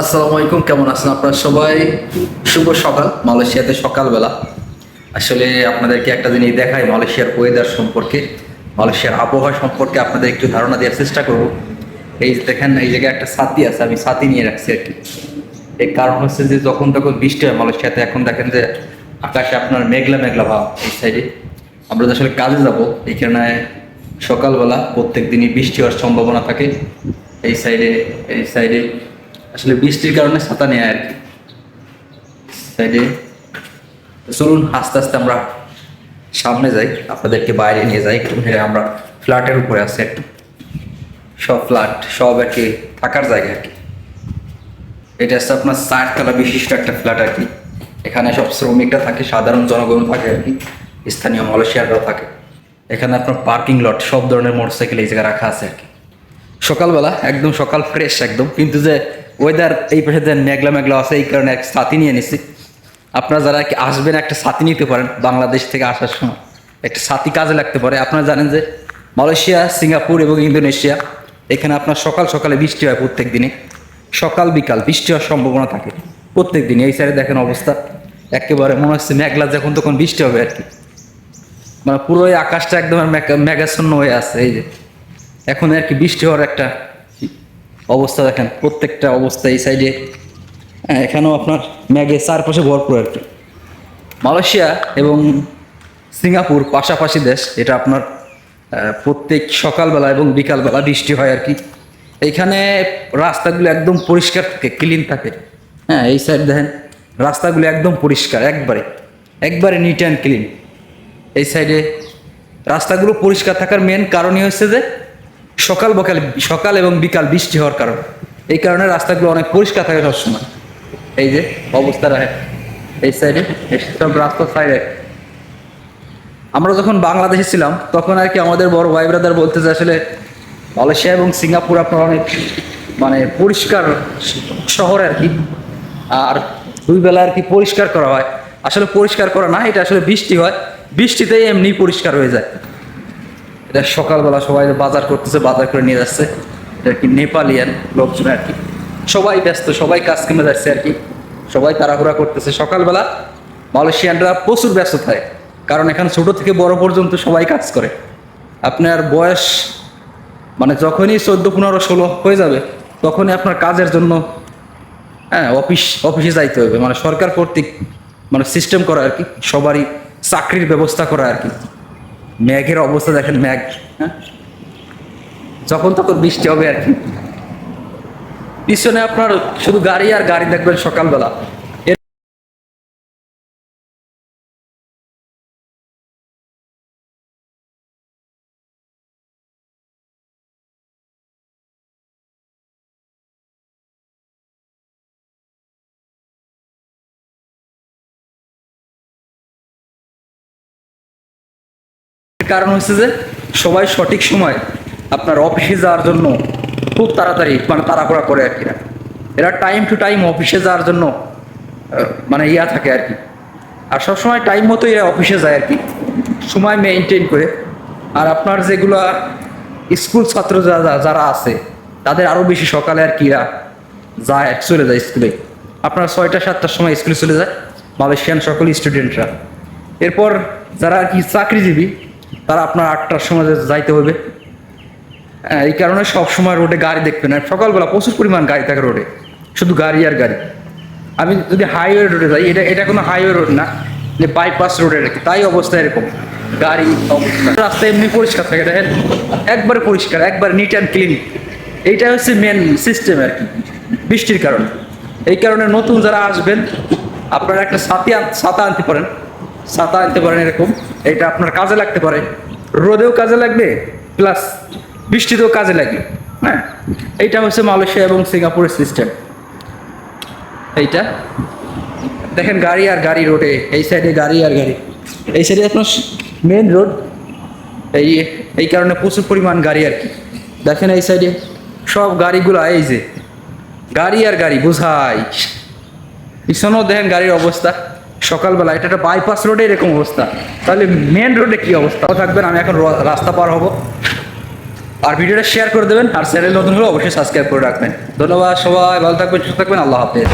আসসালামু আলাইকুম, কেমন আছেন আপনারা সবাই? শুভ সকাল, মালয়েশিয়াতে সকালবেলা। আসলে আপনাদেরকে একটা জিনিস দেখাই, মালয়েশিয়ার ওয়েদার সম্পর্কে। মালয়েশিয়ার আবহাওয়া সম্পর্কে আপনাদের একটু ধারণা দেওয়ার চেষ্টা করব। এই দেখেন, এই জায়গায় একটা ছাতি আছে, আমি ছাতি নিয়ে রাখছি আর কি। এর কারণ হচ্ছে যে যখন তখন বৃষ্টি হয় মালয়েশিয়াতে, এখন দেখেন যে আকাশে আপনার মেঘলা মেঘলা ভাব এই সাইডে আমরা আসলে কাজে যাব এইখানে সকালবেলা প্রত্যেক দিনই বৃষ্টি হওয়ার সম্ভাবনা থাকে। এই সাইডে এই সাইডে আসলে বৃষ্টির কারণে ছাতা নেয় আর কি। সাইডে চলুন, আস্তে আস্তে আমরা সামনে যাই, আপনাদেরকে বাইরে নিয়ে যাই। একটু আমরা ফ্ল্যাটের উপরে আছি একটু। সব ফ্ল্যাট, সব আর কি থাকার জায়গা আর কি। এটা হচ্ছে আপনার চারতলা বিশিষ্ট একটা ফ্ল্যাট আর কি। এখানে সব শ্রমিকরা থাকে, সাধারণ জনগণ থাকে আর কি, স্থানীয় মালয়েশিয়াররাও থাকে। এখানে আপনার পার্কিং লট, সব ধরনের মোটরসাইকেল এই জায়গায় রাখা আছে আর কি। সকালবেলা, একদম সকাল ফ্রেশ একদম। কিন্তু যে ওয়েদার এই পাশে মেঘলা মেঘলা আছে, এই কারণে এক ছাতি নিয়ে নিছি। আপনারা যারা কি আসবেন, একটা ছাতি নিতে পারেন বাংলাদেশ থেকে আসার সময়। একটা ছাতি কাজে লাগতে পারে। আপনারা জানেন যে মালয়েশিয়া, সিঙ্গাপুর এবং ইন্দোনেশিয়া, এখানে আপনার সকাল সকালে বৃষ্টি হয় প্রত্যেক দিনে। সকাল, বিকাল বৃষ্টি হওয়ার সম্ভাবনা থাকে প্রত্যেক দিনে। এই সাইডে দেখেন অবস্থা। একেবারে মনে হচ্ছে মেঘলা যখন তখন বৃষ্টি হবে আর কি। মানে পুরো আকাশটা একদম মেঘ- মেঘাচ্ছন্ন হয়ে আছে, এই যে। এখন আর কি বৃষ্টি হওয়ার একটা অবস্থা দেখেন, প্রত্যেকটা অবস্থা এই সাইডে হ্যাঁ এখানেও আপনার ম্যাগে চারপাশে ভরপুর আর কি। মালয়েশিয়া এবং সিঙ্গাপুর পাশাপাশি দেশ, এটা আপনার প্রত্যেক সকালবেলা এবং বিকালবেলা বৃষ্টি হয় আর কি। এইখানে রাস্তাগুলো একদম পরিষ্কার থাকে ক্লিন থাকে। হ্যাঁ এই সাইড দেখেন, রাস্তাগুলো একদম পরিষ্কার, একবারে একবারে নিট অ্যান্ড ক্লিন এই সাইডে রাস্তাগুলো পরিষ্কার থাকার মেন কারণই হচ্ছে যে সকাল বকাল, সকাল এবং বিকাল বৃষ্টি হওয়ার কারণ। এই কারণে রাস্তাগুলো অনেক পরিষ্কার থাকে সবসময়। এই যে, অবস্থা রাখে এই সাইডে সব রাস্তার সাইডে আমরা যখন বাংলাদেশে ছিলাম, তখন আর কি আমাদের বড় ভাই ব্রাদার বলতে যে আসলে মালয়েশিয়া এবং সিঙ্গাপুর আপনার অনেক মানে পরিষ্কার শহর আর কি। আর দুই বেলা আর কি পরিষ্কার করা হয়। আসলে পরিষ্কার করা না, এটা আসলে বৃষ্টি হয়। বৃষ্টিতেই এমনি পরিষ্কার হয়ে যায়। এটা সকালবেলা সবাই বাজার করতেছে, বাজার করে নিয়ে যাচ্ছে। এটা কি নেপালিয়ান লোকজন আর কি। সবাই ব্যস্ত, সবাই কাজ কামে যাচ্ছে আর কি। সবাই তাড়াহুড়া করতেছে। সকালবেলা মালয়েশিয়ানরা প্রচুর ব্যস্ত থাকে, কারণ এখানে ছোট থেকে বড় পর্যন্ত সবাই কাজ করে। আপনার বয়স মানে যখনই চোদ্দ, পনেরো, ষোলো হয়ে যাবে, তখনই আপনার কাজের জন্য হ্যাঁ অফিস, অফিসে যাইতে হবে। মানে সরকার কর্তৃক মানে সিস্টেম করা আর কি। সবারই চাকরির ব্যবস্থা করা আর কি। ম্যাগের অবস্থা দেখেন ম্যাঘ হ্যাঁ? যখন তখন বৃষ্টি হবে আর কি। পিছনে আপনার শুধু গাড়ি আর গাড়ি দেখবেন সকালবেলা। কারণ হচ্ছে যে সবাই সঠিক সময় আপনার অফিসে যাওয়ার জন্য খুব তাড়াতাড়ি মানে তাড়াহুড়া করে আর কি। এরা। এরা টাইম টু টাইম অফিসে যাওয়ার জন্য মানে ইয়া থাকে আর কি। আর সবসময় টাইম মতো এরা অফিসে যায় আর কি। সময় মেনটেন করে। আর আপনার যেগুলা স্কুল ছাত্র যারা যারা আছে, তাদের আরও বেশি সকালে আর কি এরা যায়, চলে যায় স্কুলে আপনার ছয়টা, সাতটার সময় স্কুলে চলে যায়। মালয়েশিয়ান সকল স্টুডেন্টরা এরপর যারা আর কি চাকরিজীবী তারা আপনার আটটার সময় যাইতে হবে হ্যাঁ, এই কারণে সব সময় রোডে গাড়ি দেখবেন। আর সকালবেলা প্রচুর পরিমাণ গাড়ি থাকে রোডে শুধু গাড়ি আর গাড়ি। আমি যদি হাইওয়ে রোডে যাই এটা এটা কোনো হাইওয়ে রোড না যে বাইপাস রোডে রেখে তাই অবস্থা এরকম। গাড়ি অবস্থা। রাস্তা এমনি পরিষ্কার থাকে দেখেন। একবারে পরিষ্কার একবার নিট অ্যান্ড ক্লিন এইটা হচ্ছে মেন সিস্টেম আর কি বৃষ্টির কারণে। এই কারণে নতুন যারা আসবেন আপনারা একটা আন- ছাতা আনতে পারেন। ছাতা আনতে পারেন এরকম। এটা আপনার কাজে লাগতে পারে। রোদেও কাজে লাগবে প্লাস বৃষ্টিতেও কাজে লাগবে হ্যাঁ? এইটা হচ্ছে মালয়েশিয়া এবং সিঙ্গাপুরের সিস্টেম এইটা। দেখেন গাড়ি আর গাড়ি রোডে এই সাইডে গাড়ি আর গাড়ি। এই সাইডে আপনার মেন রোড এই এই কারণে প্রচুর পরিমাণ গাড়ি আর কি। দেখেন এই সাইডে সব গাড়িগুলো, এই যে, গাড়ি আর গাড়ি, বুঝাই। পিছনেও দেখেন গাড়ির অবস্থা। সকালবেলা, এটা একটা বাইপাস রোডে এরকম অবস্থা। তাহলে মেন রোডে কি অবস্থা? থাকবেন, আমি এখন রাস্তা পার হব। আর ভিডিওটা শেয়ার করে দেবেন, আর চ্যানেল নতুন হলে অবশ্যই সাবস্ক্রাইব করে রাখবেন। ধন্যবাদ সবাই, ভালো থাকবেন, সুস্থ থাকবেন, আল্লাহ হাফেজ।